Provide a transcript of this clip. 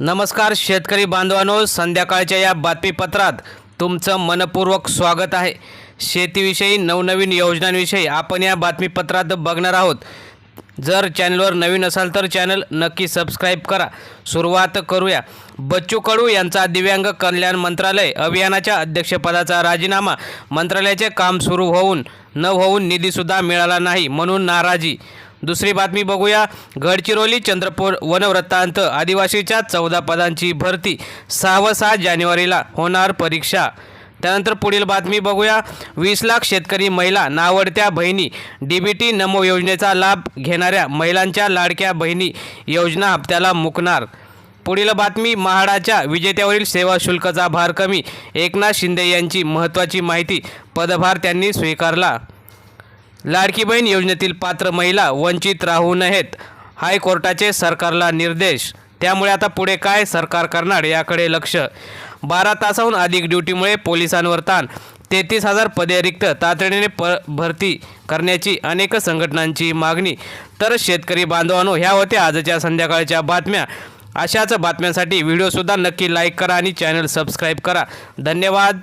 नमस्कार शेतकरी बांधवांनो संध्याकाळच्या या बातमीपत्रात तुमचं मनपूर्वक स्वागत आहे. शेतीविषयी नवनवीन योजनांविषयी आपण या बातमीपत्रात बघणार आहोत. जर चॅनलवर नवीन असाल तर चॅनल नक्की सबस्क्राईब करा. सुरुवात करूया. बच्चू कडू यांचा दिव्यांग कल्याण मंत्रालय अभियानाच्या अध्यक्षपदाचा राजीनामा. मंत्रालयाचे काम सुरू होऊन न होऊन निधीसुद्धा मिळाला नाही म्हणून नाराजी. दुसरी बातमी बघूया. गडचिरोली चंद्रपूर वनवृत्तांत आदिवासीच्या चौदा पदांची भरती सहा व सहा जानेवारीला होणार परीक्षा. त्यानंतर पुढील बातमी बघूया. वीस लाख शेतकरी महिला नावडत्या बहिणी डी बी टी नमो योजनेचा लाभ घेणाऱ्या महिलांच्या लाडक्या बहिणी योजना हप्त्याला मुकणार. पुढील बातमी महाडाच्या विजेत्यावरील सेवा शुल्काचा भार कमी. एकनाथ शिंदे यांची महत्त्वाची माहिती पदभार त्यांनी स्वीकारला. लाडकी बहीण योजनेतील पात्र महिला वंचित राहू नयेत हायकोर्टाचे सरकारला निर्देश. त्यामुळे आता पुढे काय सरकार करणार याकडे लक्ष. बारा तासाहून अधिक ड्युटीमुळे पोलिसांवर ताण. तेहतीस हजार पदे रिक्त तातडीने प भरती करण्याची अनेक संघटनांची मागणी. तर शेतकरी बांधवांनो ह्या होत्या आजच्या संध्याकाळच्या बातम्या. अशाच बातम्यांसाठी व्हिडिओसुद्धा नक्की लाईक करा आणि चॅनल सबस्क्राईब करा. धन्यवाद.